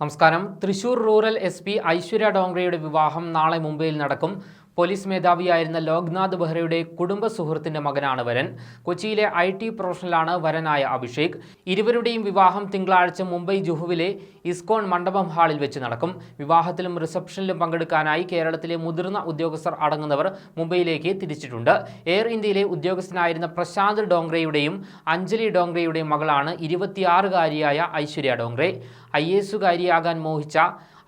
നമസ്കാരം. Thrissur rural S P Aishwarya ഡോങ്ക്രയുടെ വിവാഹം നാളെ മുംബൈയിൽ നടക്കും. പോലീസ് മേധാവിയായിരുന്ന ലോക്നാഥ് ബെഹ്റയുടെ കുടുംബ സുഹൃത്തിന്റെ മകനാണ് വരൻ. കൊച്ചിയിലെ ഐ ടി പ്രൊഫഷണലാണ് വരനായ അഭിഷേക്. ഇരുവരുടെയും വിവാഹം തിങ്കളാഴ്ച മുംബൈ ജുഹുവിലെ ഇസ്കോൺ മണ്ഡപം ഹാളിൽ വെച്ച് നടക്കും. വിവാഹത്തിലും റിസപ്ഷനിലും പങ്കെടുക്കാനായി കേരളത്തിലെ മുതിർന്ന ഉദ്യോഗസ്ഥർ അടങ്ങുന്നവർ മുംബൈയിലേക്ക് തിരിച്ചിട്ടുണ്ട്. എയർ ഇന്ത്യയിലെ ഉദ്യോഗസ്ഥനായിരുന്ന പ്രശാന്ത് ഡോങ്റെയുടെയും അഞ്ജലി ഡോങ്റെയുടെയും മകളാണ് ഇരുപത്തിയാറുകാരിയായ ഐശ്വര്യ ഡോങ്റെ ഐ എസുകാരിയാകാൻ മോഹിച്ച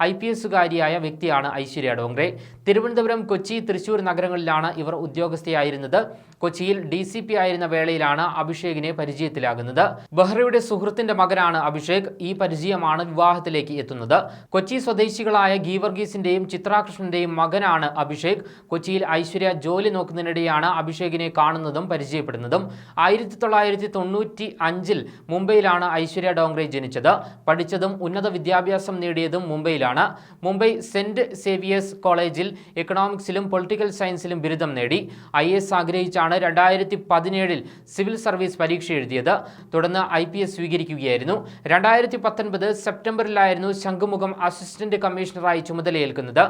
ഐ പി എസുകാരിയായ വ്യക്തിയാണ് ഐശ്വര്യ ഡോങ്റെ തിരുവനന്തപുരം കൊച്ചി തൃശൂർ നഗരങ്ങളിലാണ് ഇവർ ഉദ്യോഗസ്ഥയായിരുന്നത്. കൊച്ചിയിൽ ഡി സി പി ആയിരുന്ന വേളയിലാണ് അഭിഷേകിനെ പരിചയത്തിലാകുന്നത്. ബെഹ്റയുടെ സുഹൃത്തിന്റെ മകനാണ് അഭിഷേക്. ഈ പരിചയമാണ് വിവാഹത്തിലേക്ക് എത്തുന്നത്. കൊച്ചി സ്വദേശികളായ ഗീവർഗീസിന്റെയും ചിത്രാകൃഷ്ണന്റെയും മകനാണ് അഭിഷേക്. കൊച്ചിയിൽ ഐശ്വര്യ ജോലി നോക്കുന്നതിനിടെയാണ് അഭിഷേകിനെ കാണുന്നതും പരിചയപ്പെടുന്നതും. ആയിരത്തി തൊള്ളായിരത്തി തൊണ്ണൂറ്റി അഞ്ചിൽ മുംബൈയിലാണ് ഐശ്വര്യ ഡോങ്റെ ജനിച്ചത്. പഠിച്ചതും ഉന്നത വിദ്യാഭ്യാസം നേടിയതും മുംബൈയിലാണ്. മുംബൈ സെന്റ് സേവിയേഴ്സ് കോളേജിൽ എക്കണോമിക്സിലും പൊളിറ്റിക്കൽ സയൻസിലും ബിരുദം നേടി. ഐ എസ് ആഗ്രഹിച്ചാണ് രണ്ടായിരത്തി പതിനേഴിൽ സിവിൽ സർവീസ് പരീക്ഷ എഴുതിയത്. തുടർന്ന് ഐ പി എസ് സ്വീകരിക്കുകയായിരുന്നു. രണ്ടായിരത്തി പത്തൊൻപത് സെപ്റ്റംബറിലായിരുന്നു ശംഖുമുഖം അസിസ്റ്റന്റ് കമ്മീഷണറായി ചുമതലയേൽക്കുന്നത്.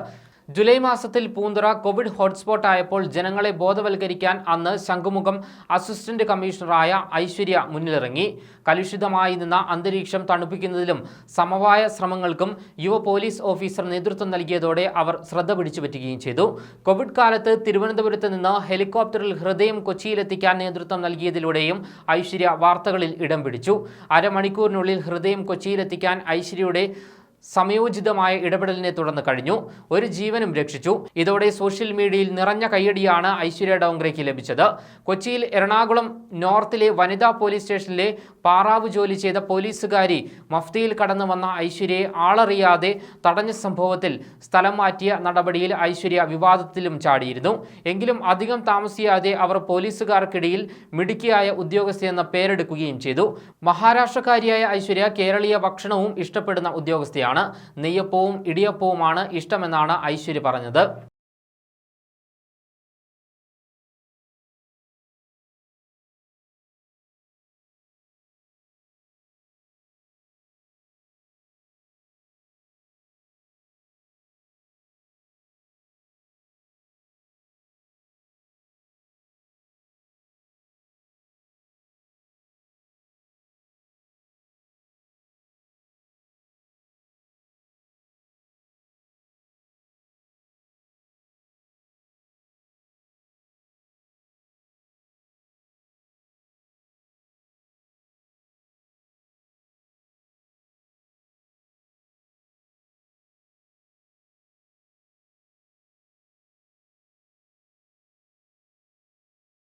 ജൂലൈ മാസത്തിൽ പൂന്തുറ കോവിഡ് ഹോട്ട്സ്പോട്ട് ആയപ്പോൾ ജനങ്ങളെ ബോധവൽക്കരിക്കാൻ അന്ന് ശംഖുമുഖം അസിസ്റ്റന്റ് കമ്മീഷണറായ ഐശ്വര്യ മുന്നിലിറങ്ങി. കലുഷിതമായി നിന്ന അന്തരീക്ഷം തണുപ്പിക്കുന്നതിലും സമവായ ശ്രമങ്ങൾക്കും യുവ പോലീസ് ഓഫീസർ നേതൃത്വം നൽകിയതോടെ അവർ ശ്രദ്ധ പിടിച്ചുപറ്റുകയും ചെയ്തു. കോവിഡ് കാലത്ത് തിരുവനന്തപുരത്ത് നിന്ന് ഹെലികോപ്റ്ററിൽ ഹൃദയം കൊച്ചിയിലെത്തിക്കാൻ നേതൃത്വം നൽകിയതിലൂടെയും ഐശ്വര്യ വാർത്തകളിൽ ഇടം പിടിച്ചു. അരമണിക്കൂറിനുള്ളിൽ ഹൃദയം കൊച്ചിയിലെത്തിക്കാൻ ഐശ്വര്യയുടെ സമയോചിതമായ ഇടപെടലിനെ തുടർന്ന് കഴിഞ്ഞു. ഒരു ജീവനും രക്ഷിച്ചു. ഇതോടെ സോഷ്യൽ മീഡിയയിൽ നിറഞ്ഞ കയ്യടിയാണ് ഐശ്വര്യ ഡോങ്ക്രയ്ക്ക് ലഭിച്ചത്. കൊച്ചിയിൽ എറണാകുളം നോർത്തിലെ വനിതാ പോലീസ് സ്റ്റേഷനിലെ പാറാവ് ജോലി ചെയ്ത പോലീസുകാരി മഫ്തിയിൽ കടന്നു വന്ന ഐശ്വര്യയെ ആളറിയാതെ തടഞ്ഞ സംഭവത്തിൽ സ്ഥലം മാറ്റിയ നടപടിയിൽ ഐശ്വര്യ വിവാദത്തിലും ചാടിയിരുന്നു. എങ്കിലും അധികം താമസിയാതെ അവർ പോലീസുകാർക്കിടയിൽ മിടുക്കിയായ ഉദ്യോഗസ്ഥയെന്ന പേരെടുക്കുകയും ചെയ്തു. മഹാരാഷ്ട്രക്കാരിയായ ഐശ്വര്യ കേരളീയ ഭക്ഷണവും ഇഷ്ടപ്പെടുന്ന ഉദ്യോഗസ്ഥയാണ്. നെയ്യപ്പവും ഇടിയപ്പവുമാണ് ഇഷ്ടമെന്നാണ് ഐശ്വര്യ പറഞ്ഞത്